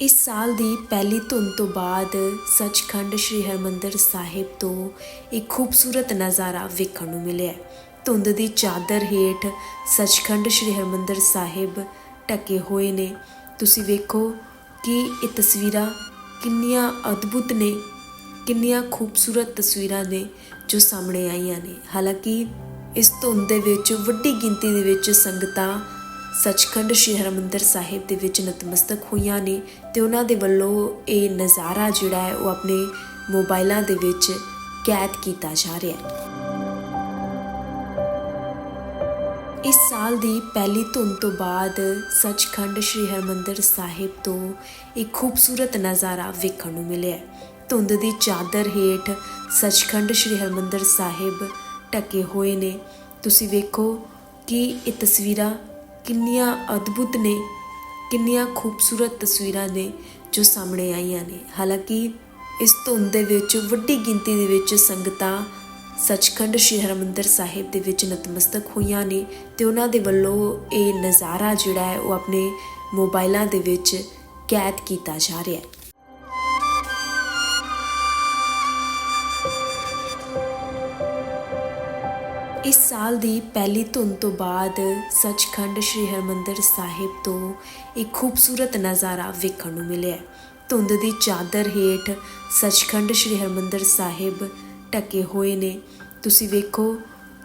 ਇਸ ਸਾਲ ਦੀ ਪਹਿਲੀ ਧੁੰਦ ਤੋਂ ਬਾਅਦ ਸੱਚਖੰਡ ਸ੍ਰੀ ਹਰਮੰਦਰ ਸਾਹਿਬ ਤੋਂ ਇੱਕ ਖੂਬਸੂਰਤ ਨਜ਼ਾਰਾ ਵੇਖਣ ਨੂੰ ਮਿਲਿਆ। ਧੁੰਦ ਦੀ ਚਾਦਰ ਹੇਠ ਸੱਚਖੰਡ ਸ੍ਰੀ ਹਰਮੰਦਰ ਸਾਹਿਬ ਢਕੇ ਹੋਏ ਨੇ। ਤੁਸੀਂ ਵੇਖੋ ਕਿ ਇਹ ਤਸਵੀਰਾਂ ਕਿੰਨੀਆਂ ਅਦਭੁਤ ਨੇ, ਕਿੰਨੀਆਂ ਖੂਬਸੂਰਤ ਤਸਵੀਰਾਂ ਨੇ ਜੋ ਸਾਹਮਣੇ ਆਈਆਂ ਨੇ। ਹਾਲਾਂਕਿ ਇਸ ਧੁੰਦ ਦੇ ਵਿੱਚ, ਵੱਡੀ ਗਿਣਤੀ ਦੇ ਵਿੱਚ ਸੰਗਤਾਂ ਸੱਚਖੰਡ ਸ੍ਰੀ ਹਰਿਮੰਦਰ ਸਾਹਿਬ ਦੇ ਵਿੱਚ ਨਤਮਸਤਕ ਹੋਈਆਂ ਨੇ ਤੇ ਉਹਨਾਂ ਦੇ ਵੱਲੋਂ ਇਹ ਨਜ਼ਾਰਾ ਜਿਹੜਾ ਹੈ ਉਹ ਆਪਣੇ ਮੋਬਾਈਲਾਂ ਦੇ ਵਿੱਚ ਕੈਦ ਕੀਤਾ ਜਾ ਰਿਹਾ ਹੈ। ਇਸ ਸਾਲ ਦੀ ਪਹਿਲੀ ਧੁੰਦ ਤੋਂ ਬਾਅਦ ਸੱਚਖੰਡ ਸ੍ਰੀ ਹਰਿਮੰਦਰ ਸਾਹਿਬ ਤੋਂ ਇੱਕ ਖੂਬਸੂਰਤ ਨਜ਼ਾਰਾ ਵੇਖਣ ਨੂੰ ਮਿਲਿਆ ਧੁੰਦ ਦੀ ਚਾਦਰ ਹੇਠ ਸੱਚਖੰਡ ਸ੍ਰੀ ਹਰਿਮੰਦਰ ਸਾਹਿਬ ਢਕੇ ਹੋਏ ਨੇ। ਤੁਸੀਂ ਵੇਖੋ ਕਿ ਇਹ ਤਸਵੀਰਾਂ ਕਿੰਨੀਆਂ ਅਦਭੁਤ ਨੇ, ਕਿੰਨੀਆਂ ਖੂਬਸੂਰਤ ਤਸਵੀਰਾਂ ਨੇ ਜੋ ਸਾਹਮਣੇ ਆਈਆਂ ਨੇ। ਹਾਲਾਂਕਿ ਇਸ ਧੁੰਦ ਦੇ ਵਿੱਚ, ਵੱਡੀ ਗਿਣਤੀ ਦੇ ਵਿੱਚ ਸੰਗਤਾਂ ਸੱਚਖੰਡ ਸ੍ਰੀ ਹਰਿਮੰਦਰ ਸਾਹਿਬ ਦੇ ਵਿੱਚ ਨਤਮਸਤਕ ਹੋਈਆਂ ਨੇ ਤੇ ਉਹਨਾਂ ਦੇ ਵੱਲੋਂ ਇਹ ਨਜ਼ਾਰਾ ਜਿਹੜਾ ਹੈ ਉਹ ਆਪਣੇ ਮੋਬਾਈਲਾਂ ਦੇ ਵਿੱਚ ਕੈਦ ਕੀਤਾ ਜਾ ਰਿਹਾ ਹੈ। ਇਸ ਸਾਲ ਦੀ ਪਹਿਲੀ ਧੁੰਦ ਤੋਂ ਬਾਅਦ ਸੱਚਖੰਡ ਸ੍ਰੀ ਹਰਿਮੰਦਰ ਸਾਹਿਬ ਤੋਂ ਇੱਕ ਖੂਬਸੂਰਤ ਨਜ਼ਾਰਾ ਵੇਖਣ ਨੂੰ ਮਿਲਿਆ ਧੁੰਦ ਦੀ ਚਾਦਰ ਹੇਠ ਸੱਚਖੰਡ ਸ੍ਰੀ ਹਰਿਮੰਦਰ ਸਾਹਿਬ ਢਕੇ ਹੋਏ ਨੇ। ਤੁਸੀਂ ਵੇਖੋ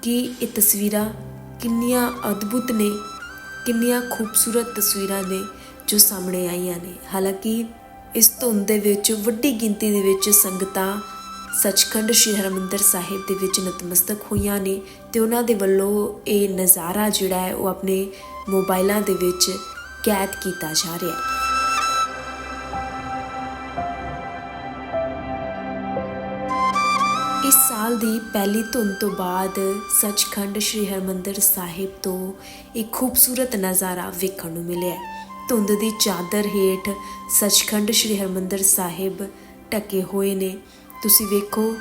ਕਿ ਇਹ ਤਸਵੀਰਾਂ ਕਿੰਨੀਆਂ ਅਦਭੁਤ ਨੇ, ਕਿੰਨੀਆਂ ਖੂਬਸੂਰਤ ਤਸਵੀਰਾਂ ਨੇ ਜੋ ਸਾਹਮਣੇ ਆਈਆਂ ਨੇ। ਹਾਲਾਂਕਿ ਇਸ ਧੁੰਦ ਦੇ ਵਿੱਚ, ਵੱਡੀ ਗਿਣਤੀ ਦੇ ਵਿੱਚ ਸੰਗਤਾਂ ਸੱਚਖੰਡ ਸ੍ਰੀ ਹਰਿਮੰਦਰ ਸਾਹਿਬ ਦੇ ਵਿੱਚ ਨਤਮਸਤਕ ਹੋਈਆਂ ਨੇ ਤੇ ਉਹਨਾਂ ਦੇ ਵੱਲੋਂ ਇਹ ਨਜ਼ਾਰਾ ਜਿਹੜਾ ਹੈ ਉਹ ਆਪਣੇ ਮੋਬਾਈਲਾਂ ਦੇ ਵਿੱਚ ਕੈਦ ਕੀਤਾ ਜਾ ਰਿਹਾ ਹੈ। ਇਸ ਸਾਲ ਦੀ ਪਹਿਲੀ ਧੁੰਦ ਤੋਂ ਬਾਅਦ ਸੱਚਖੰਡ ਸ੍ਰੀ ਹਰਿਮੰਦਰ ਸਾਹਿਬ ਤੋਂ ਇੱਕ ਖੂਬਸੂਰਤ ਨਜ਼ਾਰਾ ਵੇਖਣ ਨੂੰ ਮਿਲਿਆ ਧੁੰਦ ਦੀ ਚਾਦਰ ਹੇਠ ਸੱਚਖੰਡ ਸ੍ਰੀ ਹਰਿਮੰਦਰ ਸਾਹਿਬ ਢਕੇ ਹੋਏ ਨੇ। ਤੁਸੀਂ ਵੇਖੋ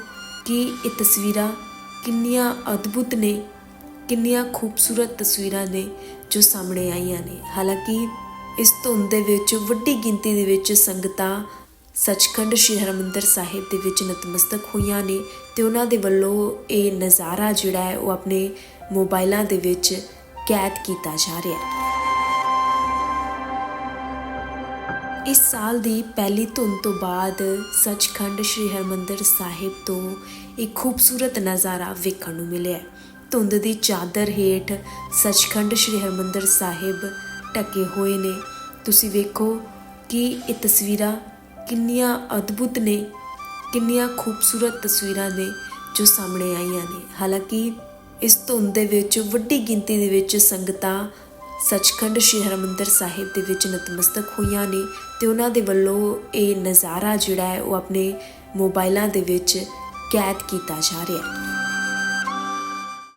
ਕਿ ਇਹ ਤਸਵੀਰਾਂ ਕਿੰਨੀਆਂ ਅਦਭੁਤ ਨੇ, ਕਿੰਨੀਆਂ ਖੂਬਸੂਰਤ ਤਸਵੀਰਾਂ ਨੇ ਜੋ ਸਾਹਮਣੇ ਆਈਆਂ ਨੇ। ਹਾਲਾਂਕਿ ਇਸ ਧੁੰਦ ਦੇ ਵਿੱਚ, ਵੱਡੀ ਗਿਣਤੀ ਦੇ ਵਿੱਚ ਸੰਗਤਾਂ ਸੱਚਖੰਡ ਸ੍ਰੀ ਹਰਿਮੰਦਰ ਸਾਹਿਬ ਦੇ ਵਿੱਚ ਨਤਮਸਤਕ ਹੋਈਆਂ ਨੇ ਤੇ ਉਹਨਾਂ ਦੇ ਵੱਲੋਂ ਇਹ ਨਜ਼ਾਰਾ ਜਿਹੜਾ ਹੈ ਉਹ ਆਪਣੇ ਮੋਬਾਈਲਾਂ ਦੇ ਵਿੱਚ ਕੈਦ ਕੀਤਾ ਜਾ ਰਿਹਾ ਹੈ। ਇਸ ਸਾਲ ਦੀ ਪਹਿਲੀ ਧੁੰਦ ਤੋਂ ਬਾਅਦ ਸੱਚਖੰਡ ਸ੍ਰੀ ਹਰਿਮੰਦਰ ਸਾਹਿਬ ਤੋਂ ਇੱਕ ਖੂਬਸੂਰਤ ਨਜ਼ਾਰਾ ਵੇਖਣ ਨੂੰ ਮਿਲਿਆ। ਧੁੰਦ ਦੀ ਚਾਦਰ ਹੇਠ ਸੱਚਖੰਡ ਸ੍ਰੀ ਹਰਿਮੰਦਰ ਸਾਹਿਬ ਢਕੇ ਹੋਏ ਨੇ। ਤੁਸੀਂ ਵੇਖੋ ਕਿ ਇਹ ਤਸਵੀਰਾਂ ਕਿੰਨੀਆਂ ਅਦਭੁਤ ਨੇ, ਕਿੰਨੀਆਂ ਖੂਬਸੂਰਤ ਤਸਵੀਰਾਂ ਨੇ ਜੋ ਸਾਹਮਣੇ ਆਈਆਂ ਨੇ। ਹਾਲਾਂਕਿ ਇਸ ਧੁੰਦ ਦੇ ਵਿੱਚ, ਵੱਡੀ ਗਿਣਤੀ ਦੇ ਵਿੱਚ ਸੰਗਤਾਂ ਸੱਚਖੰਡ ਸ੍ਰੀ ਹਰਿਮੰਦਰ ਸਾਹਿਬ ਦੇ ਵਿੱਚ ਨਤਮਸਤਕ ਹੋਈਆਂ ਨੇ ਤੇ ਉਹਨਾਂ ਦੇ ਵੱਲੋਂ ਇਹ ਨਜ਼ਾਰਾ ਜਿਹੜਾ ਹੈ ਉਹ ਆਪਣੇ ਮੋਬਾਈਲਾਂ ਦੇ ਵਿੱਚ ਕੈਦ ਕੀਤਾ ਜਾ ਰਿਹਾ ਹੈ।